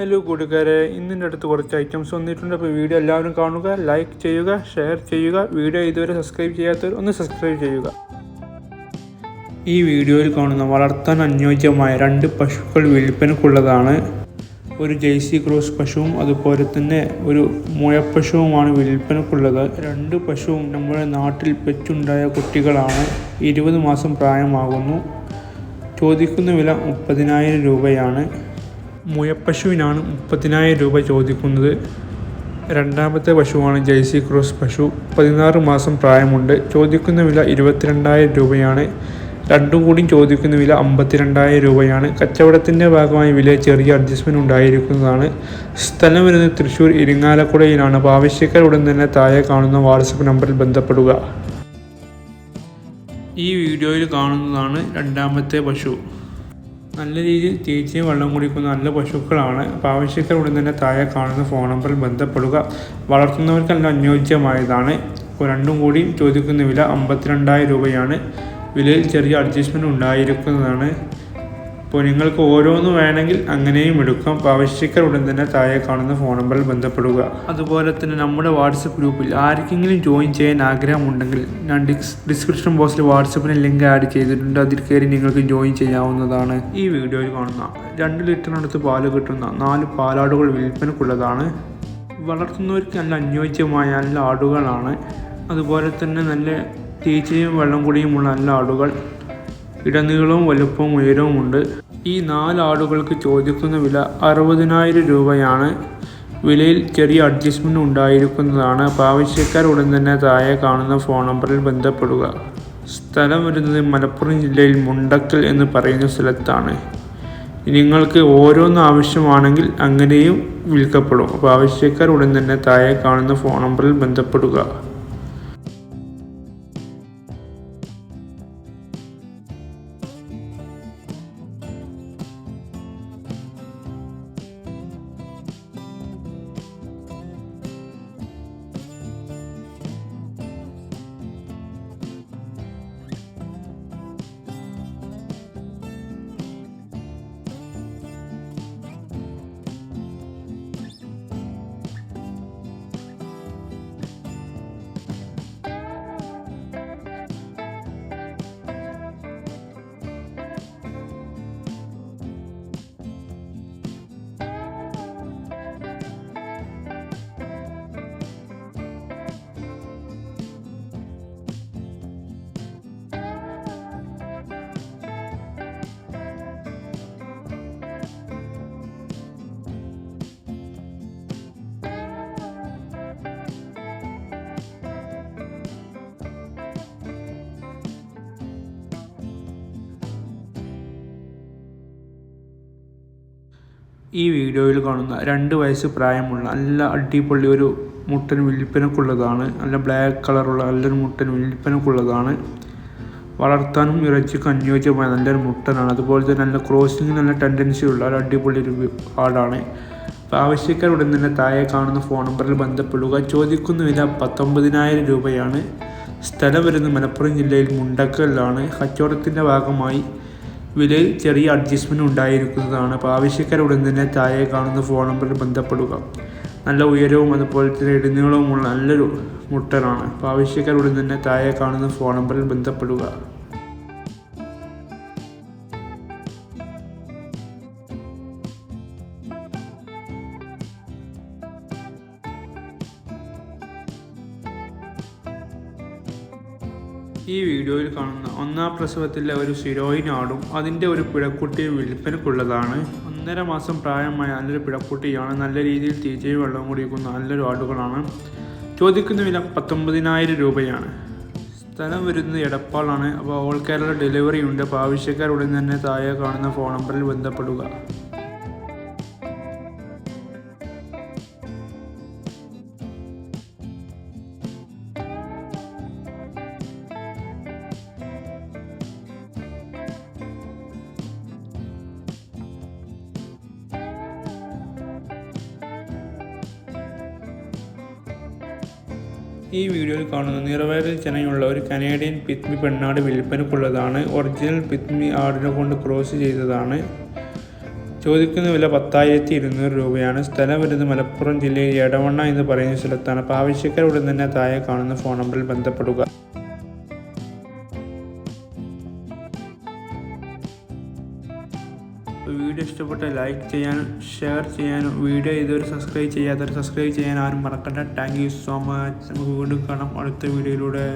Hello കൂട്ടുകാരെ. ഇന്നിന്റെ അടുത്ത് കുറച്ച് ഐറ്റംസ് വന്നിട്ടുണ്ട്. അപ്പോൾ വീഡിയോ എല്ലാവരും കാണുക ലൈക്ക് ചെയ്യുക ഷെയർ ചെയ്യുക. വീഡിയോ ഇതുവരെ സബ്സ്ക്രൈബ് ചെയ്യാത്തവർ ഒന്ന് സബ്സ്ക്രൈബ് ചെയ്യുക. ഈ വീഡിയോയിൽ കാണുന്ന വളർത്താൻ അനുയോജ്യമായ രണ്ട് പശുക്കൾ വിൽപ്പനക്കുള്ളതാണ് ഒരു ജേഴ്സി ക്രോസ് പശുവും അതുപോലെ തന്നെ ഒരു മുഴപ്പശുവുമാണ് വിൽപ്പനക്കുള്ളത് രണ്ട് പശുവും നമ്മുടെ നാട്ടിൽ പെറ്റുണ്ടായ കുട്ടികളാണ്. ഇരുപത് മാസം പ്രായമാകുന്നു. ചോദിക്കുന്ന വില മുപ്പതിനായിരം രൂപയാണ്. മുയപ്പശുവിനാണ് മുപ്പതിനായിരം രൂപ ചോദിക്കുന്നത്. രണ്ടാമത്തെ പശുവാണ് ജൈസി ക്രോസ് പശു. പതിനാറ് മാസം പ്രായമുണ്ട്. ചോദിക്കുന്ന വില ഇരുപത്തിരണ്ടായിരം രൂപയാണ്. രണ്ടും കൂടി ചോദിക്കുന്ന വില അമ്പത്തിരണ്ടായിരം രൂപയാണ്. കച്ചവടത്തിന്റെ ഭാഗമായി വില ചെറിയ അഡ്ജസ്റ്റ്മെന്റ് ഉണ്ടായിരിക്കുന്നതാണ്. സ്ഥലം വരുന്നത് തൃശ്ശൂർ ഇരിങ്ങാലക്കുടയിലാണ്. അപ്പോൾ ഉടൻ തന്നെ താഴെ കാണുന്ന വാട്സപ്പ് നമ്പറിൽ ബന്ധപ്പെടുക. ഈ വീഡിയോയിൽ കാണുന്നതാണ് രണ്ടാമത്തെ പശു. നല്ല രീതിയിൽ തീറ്റയും വെള്ളം കുടിക്കുന്ന നല്ല പശുക്കളാണ്. അപ്പോൾ ആവശ്യക്കാർ ഉടൻ തന്നെ താഴെ കാണുന്ന ഫോൺ നമ്പറിൽ ബന്ധപ്പെടുക. വളർത്തുന്നവർക്കല്ല അനുയോജ്യമായതാണ്. ഇപ്പോൾ രണ്ടും കൂടി ചോദിക്കുന്ന വില അമ്പത്തിരണ്ടായിരം രൂപയാണ്. വിലയിൽ ചെറിയ അഡ്ജസ്റ്റ്മെന്റ് ഉണ്ടായിരിക്കുന്നതാണ്. അപ്പോൾ നിങ്ങൾക്ക് ഓരോന്ന് വേണമെങ്കിൽ അങ്ങനെയും എടുക്കാം. അപ്പോൾ ആവശ്യക്കാർ ഉടൻ തന്നെ താഴെ കാണുന്ന ഫോൺ നമ്പറിൽ ബന്ധപ്പെടുക. അതുപോലെ തന്നെ നമ്മുടെ വാട്സപ്പ് ഗ്രൂപ്പിൽ ആർക്കെങ്കിലും ജോയിൻ ചെയ്യാൻ ആഗ്രഹമുണ്ടെങ്കിൽ ഞാൻ ഡിസ് ഡിസ്ക്രിപ്ഷൻ ബോക്സിൽ വാട്സപ്പിന് ലിങ്ക് ആഡ് ചെയ്തിട്ടുണ്ട്. അതിൽ കയറി നിങ്ങൾക്ക് ജോയിൻ ചെയ്യാവുന്നതാണ്. ഈ വീഡിയോയിൽ കാണുന്ന രണ്ട് ലിറ്ററിനടുത്ത് പാൽ കിട്ടുന്ന നാല് പാലാടുകൾ വിൽപ്പനക്കുള്ളതാണ്. വളർത്തുന്നവർക്ക് നല്ല അനുയോജ്യമായ നല്ല ആടുകളാണ്. അതുപോലെ തന്നെ നല്ല തീറ്റയും വെള്ളം കൂടിയുമുള്ള നല്ല ആടുകൾ. ഇടനീളവും വലുപ്പവും ഉയരവും ഉണ്ട് ഈ നാല് ആടുകൾക്ക് ചോദിക്കുന്ന വില അറുപതിനായിരം രൂപയാണ്. വിലയിൽ ചെറിയ അഡ്ജസ്റ്റ്മെന്റ് ഉണ്ടായിരിക്കുന്നതാണ്. ആവശ്യക്കാർ ഉടൻ തന്നെ താഴെ കാണുന്ന ഫോൺ നമ്പറിൽ ബന്ധപ്പെടുക. സ്ഥലം വരുന്നത് മലപ്പുറം ജില്ലയിൽ മുണ്ടക്കൽ എന്ന് പറയുന്ന സ്ഥലത്താണ്. നിങ്ങൾക്ക് ഓരോന്ന് ആവശ്യമാണെങ്കിൽ അങ്ങനെയും വിൽക്കപ്പെടും. അപ്പോൾ ആവശ്യക്കാർ ഉടൻ തന്നെ താഴെ കാണുന്ന ഫോൺ നമ്പറിൽ ബന്ധപ്പെടുക. ഈ വീഡിയോയിൽ കാണുന്ന രണ്ട് വയസ്സ് പ്രായമുള്ള നല്ല അടിപൊളി ഒരു മുട്ടൻ വിൽപ്പനക്കുള്ളതാണ് നല്ല ബ്ലാക്ക് കളറുള്ള നല്ലൊരു മുട്ടൻ വിൽപ്പനക്കുള്ളതാണ് വളർത്താനും ഇറച്ചിക്ക് അനുയോജ്യമായ നല്ലൊരു മുട്ടനാണ്. അതുപോലെ തന്നെ നല്ല ക്രോസിങ് നല്ല ടെൻഡൻസി ഉള്ള ഒരു അടിപൊളി ഒരു ആടാണ്. അപ്പോൾ ആവശ്യക്കാർ ഉടൻ തന്നെ താഴെ കാണുന്ന ഫോൺ നമ്പറിൽ ബന്ധപ്പെടുക. ചോദിക്കുന്ന വില പത്തൊമ്പതിനായിരം രൂപയാണ്. സ്ഥലം വരുന്ന മലപ്പുറം ജില്ലയിൽ മുണ്ടക്കലിലാണ്. കച്ചവടത്തിന്റെ ഭാഗമായി വിലയിൽ ചെറിയ അഡ്ജസ്റ്റ്മെന്റ് ഉണ്ടായിരിക്കുന്നതാണ്. അപ്പോൾ ആവശ്യക്കാർ ഉടൻ തന്നെ താഴെ കാണുന്ന ഫോൺ നമ്പറിൽ ബന്ധപ്പെടുക. നല്ല ഉയരവും അതുപോലെ തന്നെ ഇടുന്നീളവുമുള്ള നല്ലൊരു മുട്ടനാണ്. അപ്പോൾ ആവശ്യക്കാർ ഉടൻ തന്നെ താഴെ കാണുന്ന ഫോൺ നമ്പറിൽ ബന്ധപ്പെടുക. ഈ വീഡിയോയിൽ കാണുന്ന ഒന്നാം പ്രസവത്തിലെ ഒരു സിരോയിൻ ആടും അതിന്റെ ഒരു പിടക്കുട്ടി വിൽപ്പനക്കുള്ളതാണ് ഒന്നര മാസം പ്രായമായ നല്ലൊരു പിടക്കുട്ടിയാണ്. നല്ല രീതിയിൽ തീറ്റയും വെള്ളവും കുടിക്കുന്ന നല്ലൊരു ആടുകളാണ്. ചോദിക്കുന്ന വില പത്തൊമ്പതിനായിരം രൂപയാണ്. സ്ഥലം വരുന്നത് എടപ്പാളാണ്. അപ്പോൾ ഓൾ കേരള ഡെലിവറി ഉണ്ട്. അപ്പോൾ ആവശ്യക്കാർ ഉടൻ തന്നെ താഴെ കാണുന്ന ഫോൺ നമ്പറിൽ ബന്ധപ്പെടുക. ഈ വീഡിയോയിൽ കാണുന്ന നിറവേറിൽ ചെനയുള്ള ഒരു കനേഡിയൻ പിത്മി പെണ്ണാട് വിൽപ്പനക്കുള്ളതാണ് ഒറിജിനൽ പിത്മി ആടിനെ കൊണ്ട് ക്രോസ് ചെയ്തതാണ്. ചോദിക്കുന്ന വില പത്തായിരത്തി ഇരുന്നൂറ് രൂപയാണ്. സ്ഥലം വരുന്നത് മലപ്പുറം ജില്ലയിൽ എടവണ്ണ എന്ന് പറയുന്ന സ്ഥലത്താണ്. അപ്പോൾ ആവശ്യക്കാർ ഉടൻ തന്നെ താഴെ കാണുന്ന ഫോൺ നമ്പറിൽ ബന്ധപ്പെടുക. ഇഷ്ടപ്പെട്ട ലൈക്ക് ചെയ്യാനും ഷെയർ ചെയ്യാനും വീഡിയോ ഇതുവരെ സബ്സ്ക്രൈബ് ചെയ്യാത്തവർ സബ്സ്ക്രൈബ് ചെയ്യാൻ ആരും മറക്കണ്ട. താങ്ക് യു സോ മച്ച് നമുക്ക് വീണ്ടും കാണാം അടുത്ത വീഡിയോയിലൂടെ